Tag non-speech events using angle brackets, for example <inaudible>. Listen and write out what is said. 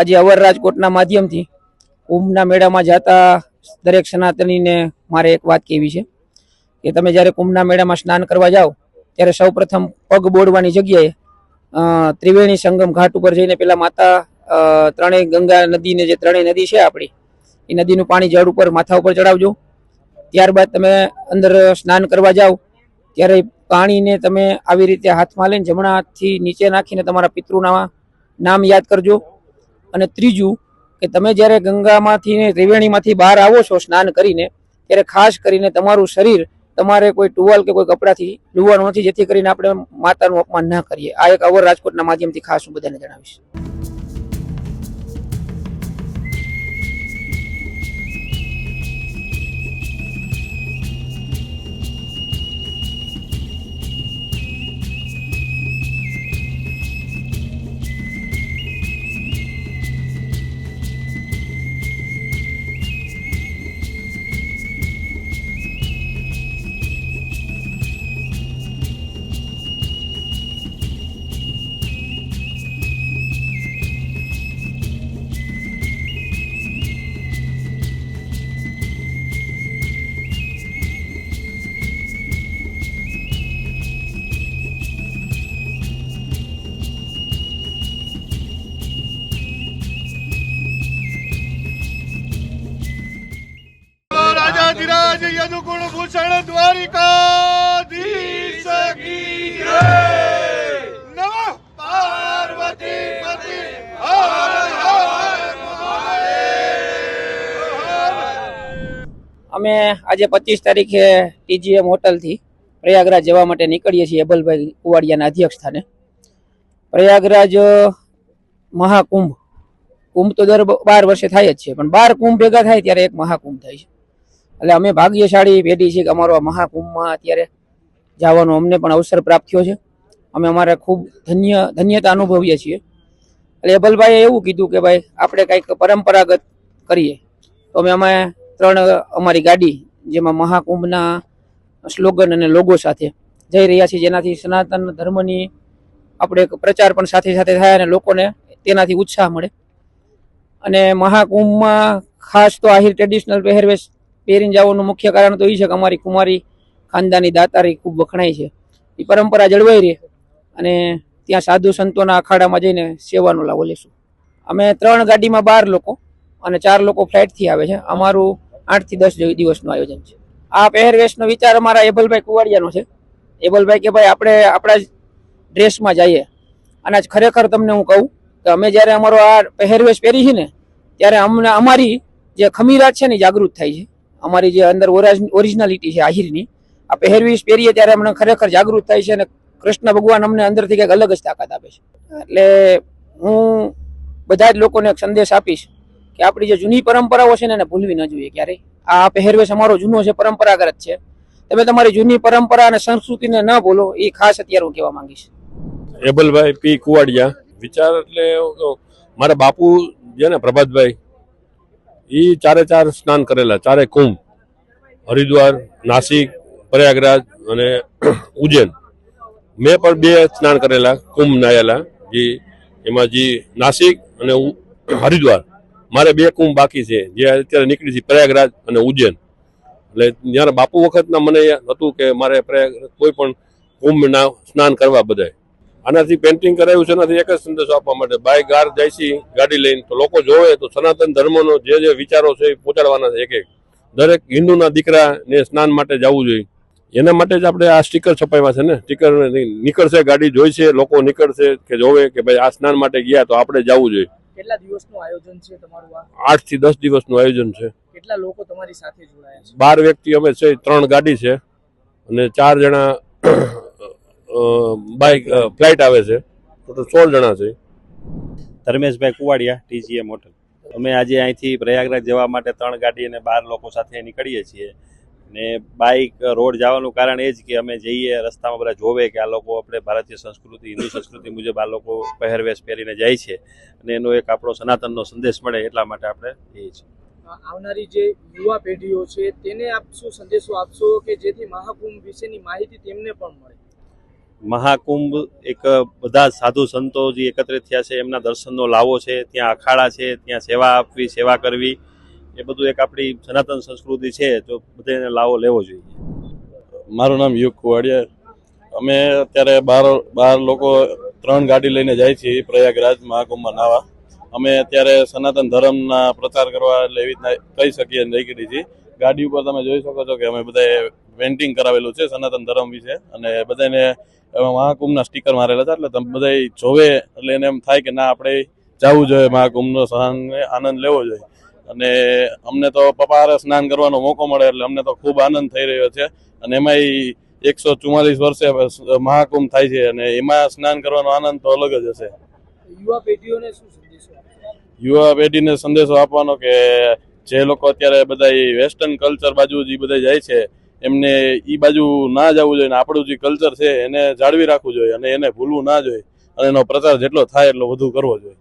આજે અવર રાજકોટના માધ્યમથી કુંભના મેળામાં જતા દરેક સનાતનીને મારે એક વાત કહેવી છે કે તમે જ્યારે કુંભના મેળામાં સ્નાન કરવા જાઓ, ત્યારે સૌપ્રથમ પગ બોળવાની જગ્યાએ ત્રિવેણી સંગમ ઘાટ ઉપર જઈને પેલા માતા ત્રણેય ગંગા નદીને જે ત્રણેય નદી છે આપણી, એ નદીનું પાણી જળ ઉપર, માથા ઉપર ચડાવજો. ત્યારબાદ તમે અંદર સ્નાન કરવા જાઓ, ત્યારે પાણીને તમે આવી રીતે હાથમાં લઈને જમણા હાથથી નીચે નાખીને તમારા પિતૃના નામ યાદ કરજો. અને ત્રીજું કે તમે જ્યારે ગંગામાંથી ત્રિવેણીમાંથી બહાર આવો છો સ્નાન કરીને, ત્યારે ખાસ કરીને તમારું શરીર તમારે કોઈ ટુવાલ કે કોઈ કપડાથી લુવાનું નથી, જેથી કરીને આપણે માતાનું અપમાન ના કરીએ. આ એક અવર રાજકોટના માધ્યમથી ખાસ હું બધાને જણાવીશ. રાજાધિરાજ યદુકુળ ભૂષણ દ્વારિકાધીશ અમે આજે પચીસ તારીખે ટીજીએમ હોટલથી પ્રયાગરાજ જવા માટે નીકળીએ છીએ એબલભાઈ કુવાડિયાના અધ્યક્ષ સ્થાને પ્રયાગરાજ મહાકુંભ. કુંભ તો દર બાર વર્ષે થાય જ છે, પણ બાર કુંભ ભેગા થાય ત્યારે એક મહાકુંભ થાય છે. એટલે અમે ભાગ્યશાળી પેઢી છીએ કે અમારો મહાકુંભમાં અત્યારે જવાનો અમને પણ અવસર પ્રાપ્ત થયો છે. અમે અમારે ખૂબ ધન્ય, ધન્યતા અનુભવીએ છીએ. એટલે એબલભાઈએ એવું કીધું કે ભાઈ, આપણે કંઈક પરંપરાગત કરીએ. તો અમે અમે ત્રણ અમારી ગાડી, જેમાં મહાકુંભના સ્લોગન અને લોગો સાથે જઈ રહ્યા છીએ, જેનાથી સનાતન ધર્મની આપણે પ્રચાર પણ સાથે સાથે થાય અને લોકોને તેનાથી ઉત્સાહ મળે. અને મહાકુંભમાં ખાસ તો આહિર ટ્રેડિશનલ પહેરવેશ પહેરીને જવાનું મુખ્ય કારણ તો એ છે કે અમારી કુમારી ખાનદાની દાતારી ખૂબ વખણાય છે. એ પરંપરા જળવાઈ રહે અને ત્યાં સાધુ સંતોના અખાડામાં જઈને સેવાનો લાવો લેશું. અમે ત્રણ ગાડીમાં બાર લોકો અને ચાર લોકો ફ્લાઇટથી આવે છે. અમારું આઠથી દસ દિવસનું આયોજન છે. આ પહેરવેશનો વિચાર અમારા એબલભાઈ કુવાડિયાનો છે. એબલભાઈ કે ભાઈ, આપણે આપણા ડ્રેસમાં જઈએ. અને આજ ખરેખર તમને હું કહું કે અમે જ્યારે અમારો આ પહેરવેશ પહેરી છે ને, ત્યારે અમને અમારી જે ખમીરાત છે ને જાગૃત થાય છે. અમારી જે અંદર ઓરિજિનાલિટી છે આહિરની. આ પહેરવીશ, પહેરીએ ત્યારે અમને ખરેખર જાગૃત થાય છે અને કૃષ્ણ ભગવાન અમને અંદરથી કંઈક અલગ જ તાકાત આપે છે. એટલે હું બધા જ લોકોને એક સંદેશ આપીશ કે આપણી જે જૂની પરંપરાઓ છે ને એને ભૂલવી ન જોઈએ ક્યારેય. આ પહેરવેશ અમારો જૂનો છે, પરંપરાગત છે. તમે તમારી જૂની પરંપરા અને સંસ્કૃતિને ન ભૂલો, એ ખાસ અત્યારે હું કહેવા માંગીશ. એબલભાઈ પી કુવાડિયા. વિચાર એટલે મારા બાપુ છે ને, પ્રભાતભાઈ એ ચારે ચાર સ્નાન કરેલા, ચારે કુંભ, હરિદ્વાર, નાસિક, પ્રયાગરાજ અને <clears throat> ઉજ્જૈન. મેં પણ બે સ્નાન કરેલા, કુંભ નાયેલા, જે, એમાં જે નાસિક અને <clears throat> હરિદ્વાર. મારે બે કુંભ બાકી છે, જે અત્યારે નીકળી છે પ્રયાગરાજ અને ઉજ્જૈન. એટલે જ્યારે બાપુ વખતના મને હતું કે મારે પ્રયાગ, કોઈ પણ કુંભના સ્નાન કરવા બધાય. આનાથી પેન્ટિંગ કરાયું છે એનાથી એક જ સંદેશો આપવા માટે. બાય ગાર જાય છે ગાડી લઈને તો લોકો જોવે તો સનાતન ધર્મનો જે જે વિચારો છે એ પહોંચાડવાના છે. એક એક દરેક હિન્દુના દીકરાને સ્નાન માટે જવું જોઈએ. એના માટે જ આપણે આ સ્ટીકર છપાવ્યા છે ને. સ્ટીકર નીકળશે ગાડી જોઈશે લોકો નીકળશે કે જોવે કે ભાઈ આ સ્નાન માટે ગયા તો આપણે જવું જોઈએ. કેટલા દિવસનું આયોજન છે તમારું આઠથી દસ દિવસનું આયોજન છે. કેટલા લોકો તમારી સાથે જોડાયા છે? બાર વ્યક્તિ અમે છે ત્રણ ગાડી છે. અને ચાર જણા બાઇક ફ્લાઇટ આવે છે. ટોટલ સોળ જણા છે. ધર્મેશભાઈ કુવાડિયા ટીજીએમ હોટલ અમે આજે અહીંથી પ્રયાગરાજ જવા માટે ત્રણ ગાડી અને બાર લોકો સાથે નીકળીએ છીએ. ને બાઇક રોડ જવાનું કારણ એ જ કે અમે જઈએ રસ્તામાં બધા જોવે કે આ લોકો આપણે ભારતીય સંસ્કૃતિ હિન્દુ સંસ્કૃતિ મુજબ આ લોકો પહેરવેશ પહેરીને જાય છે. અને એનો એક આપણો સનાતનનો સંદેશ મળે એટલા માટે આપણે જઈએ છીએ. આવનારી જે યુવા પેઢીઓ છે તેને આપ શું સંદેશો આપશો કે જેથી મહાકુંભ વિશેની માહિતી તેમને પણ મળે? મહાકુંભ એક બધા સાધુ સંતો જે એકત્રિત થયા છે, એમના દર્શનનો લાવો છે, ત્યાં અખાડા છે, ત્યાં સેવા આપવી, સેવા કરવી, એ બધું એક આપણી સનાતન સંસ્કૃતિ છે, તો બધાને લાવો લેવો જોઈએ. મારું નામ યુગ કુવાડિયા. અમે અત્યારે બાર બાર લોકો ત્રણ ગાડી લઈને જાય છીએ પ્રયાગરાજ મહાકુંભમાં નાવા. અમે અત્યારે સનાતન ધર્મના પ્રચાર કરવા એટલે એવી રીતના કહી શકીએ નીકળી છીએ. ગાડી ઉપર તમે જોઈ શકો છો કે અમે બધાએ પેન્ટિંગ કરાવેલું છે સનાતન ધર્મ વિશે અને બધાને મહાકુંભના સ્ટીકર મારેલા હતા એટલે તમે બધા જોવે એટલે એને એમ થાય કે ના આપણે જવું જોઈએ મહાકુંભનો સહન આનંદ લેવો જોઈએ. અને અમને તો પપ્પા સ્નાન કરવાનો મોકો મળે એટલે અમને તો ખૂબ આનંદ થઈ રહ્યો છે. અને એમાંય એકસો ચુમ્માલીસ વર્ષે મહાકુંભ થાય છે અને એમાં સ્નાન કરવાનો આનંદ તો અલગ જ હશે. યુવા પેઢીઓને શું સંદેશો યુવા પેઢીને સંદેશો આપવાનો કે જે લોકો અત્યારે બધા વેસ્ટર્ન કલ્ચર બાજુ જે બધા જાય છે એમને એ બાજુ ના જવું જોઈએ આપણું જે કલ્ચર છે એને જાળવી રાખવું જોઈએ અને એને ભૂલવું ના જોઈએ. અને એનો પ્રચાર જેટલો થાય એટલો વધુ કરવો જોઈએ.